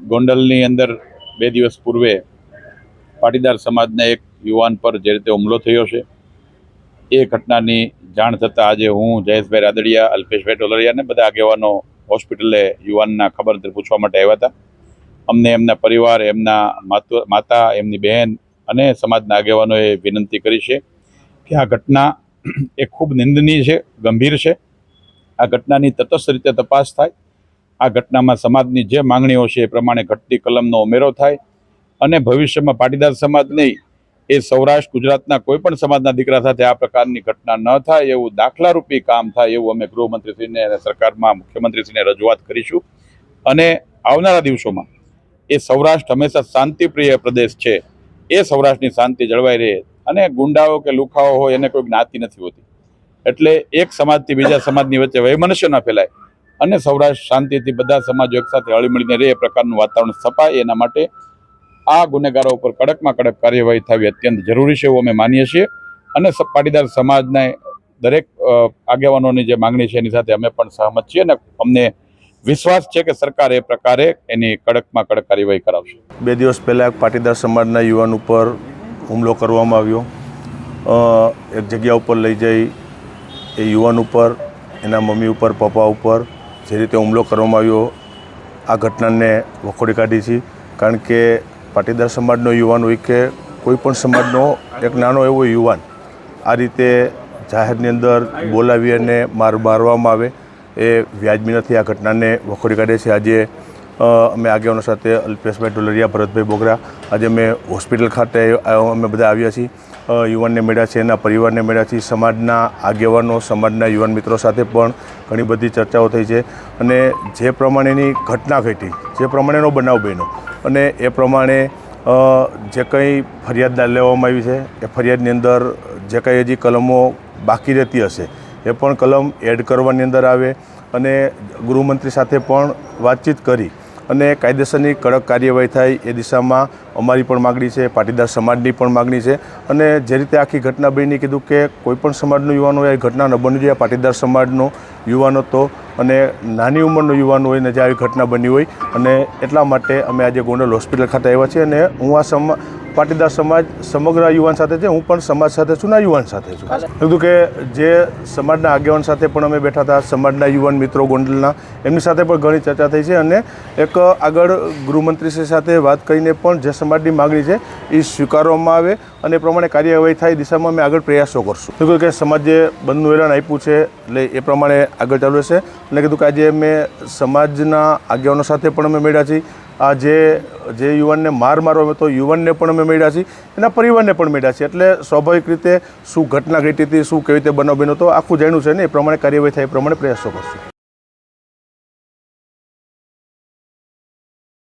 ગોંડલની અંદર બે દિવસ પૂર્વે પાટીદાર સમાજના એક યુવાન પર જે રીતે હુમલો થયો છે, એ ઘટનાની જાણ થતાં આજે હું જયેશભાઈ રાદડિયા, અલ્પેશભાઈ ટોલરિયા અને બધા આગેવાનો હોસ્પિટલે યુવાનના ખબર પૂછવા માટે આવ્યા હતા. અમને એમના પરિવાર, એમના માતુ- માતા, એમની બહેન અને સમાજના આગેવાનોએ વિનંતી કરી છે કે આ ઘટના એ ખૂબ નિંદનીય છે, ગંભીર છે. આ ઘટનાની તટસ્થ રીતે તપાસ થાય. આ ઘટનામાં સમાજની જે માંગણીઓ છે એ પ્રમાણે ઘટતી કલમનો ઉમેરો થાય અને ભવિષ્યમાં પાટીદાર સમાજ નહીં, એ સૌરાષ્ટ્ર, ગુજરાતના કોઈ પણ સમાજના દીકરા સાથે આ પ્રકારની ઘટના ન થાય એવું દાખલારૂપી કામ થાય એવું અમે ગૃહમંત્રીશ્રીને અને સરકારમાં મુખ્યમંત્રીશ્રીને રજૂઆત કરીશું. અને આવનારા દિવસોમાં એ સૌરાષ્ટ્ર હંમેશા શાંતિપ્રિય પ્રદેશ છે. એ સૌરાષ્ટ્રની શાંતિ જળવાઈ રહે અને ગુંડાઓ કે લુખાઓ હોય એને કોઈ જ્ઞાતિ નથી હોતી. એટલે એક સમાજથી બીજા સમાજની વચ્ચે વૈમનસ્ય ન ફેલાય. અને સૌરાષ્ટ્ર શાંતિથી બધા સમાજો એકસાથે હળી મળીને રહે એ પ્રકારનું વાતાવરણ સ્થપાય એના માટે આ ગુનેગારો ઉપર કડકમાં કડક કાર્યવાહી થવી અત્યંત જરૂરી છે એવું અમે માનીએ છીએ. અને પાટીદાર સમાજના દરેક આગેવાનોની જે માંગણી છે એની સાથે અમે પણ સહમત છીએ અને અમને વિશ્વાસ છે કે સરકાર એ પ્રકારે એની કડકમાં કડક કાર્યવાહી કરાવશે. બે દિવસ પહેલાં એક પાટીદાર સમાજના યુવાન ઉપર હુમલો કરવામાં આવ્યો. એક જગ્યા ઉપર લઈ જઈ એ યુવાન ઉપર, એના મમ્મી ઉપર, પપ્પા ઉપર જે રીતે હુમલો કરવામાં આવ્યો, આ ઘટનાને વખોડી કાઢી છે. કારણ કે પાટીદાર સમાજનો યુવાન હોય કે કોઈ પણ સમાજનો એક નાનો એવો યુવાન આ રીતે જાહેરની અંદર બોલાવી અને માર મારવામાં આવે એ વ્યાજબી નથી. આ ઘટનાને વખોડી કાઢે છે. આજે અમે આગેવાનો સાથે અલ્પેશભાઈ ડોલરિયા ભરતભાઈ બોગરા, આજે અમે હોસ્પિટલ ખાતે અમે બધા આવ્યા છીએ. યુવાનને મળ્યા છે, એના પરિવારને મળ્યા છીએ, સમાજના આગેવાનો, સમાજના યુવાન મિત્રો સાથે પણ ઘણી બધી ચર્ચાઓ થઈ છે. અને જે પ્રમાણેની ઘટના ઘટી, જે પ્રમાણેનો બનાવ બન્યો, અને એ પ્રમાણે જે કંઈ ફરિયાદ લેવામાં આવી છે, એ ફરિયાદની અંદર જે કંઈ હજી કલમો બાકી રહેતી હશે, એ પણ કલમ એડ કરવાની અંદર આવે. અને ગૃહમંત્રી સાથે પણ વાતચીત કરી અને કાયદેસરની કડક કાર્યવાહી થાય એ દિશામાં અમારી પણ માગણી છે, પાટીદાર સમાજની પણ માગણી છે. અને જે રીતે આખી ઘટના બની કીધું કે કોઈપણ સમાજનું યુવાન હોય ઘટના ન બની જોઈએ પાટીદાર સમાજનો યુવાન હતો અને નાની ઉંમરનો યુવાન હોય ને જે આવી ઘટના બની હોય. અને એટલા માટે અમે આજે ગોંડલ હોસ્પિટલ ખાતે આવ્યા છીએ અને હું આ સમ પાટીદાર સમાજ સમગ્ર યુવાન સાથે છે. હું પણ સમાજ સાથે છું ના યુવાન સાથે છું. કીધું કે જે સમાજના આગેવાન સાથે પણ અમે બેઠા હતા, સમાજના યુવાન મિત્રો ગોંડલના, એમની સાથે પણ ઘણી ચર્ચા થઈ છે અને એક આગળ ગૃહમંત્રીશ્રી સાથે વાત કરીને પણ જે સમાજની માગણી છે એ સ્વીકારવામાં આવે અને એ પ્રમાણે કાર્યવાહી થાય દિશામાં અમે આગળ પ્રયાસો કરશું. કીધું કે સમાજે બંધનું એલાન આપ્યું છે, એટલે એ પ્રમાણે આગળ ચાલુ રહેશે. અને કીધું કે આજે અમે સમાજના આગેવાનો સાથે પણ અમે મળ્યા છીએ. આ જે જે યુવાનને માર મારવા તો યુવાનને પણ અમે મળ્યા છીએ, એના પરિવારને પણ મળ્યા છીએ. એટલે સ્વાભાવિક રીતે શું ઘટના ઘટી હતી, શું કેવી રીતે બનાવ બન્યો તો આખું જાણ્યું છે ને, એ પ્રમાણે કાર્યવાહી થાય એ પ્રમાણે પ્રયાસો કરશું.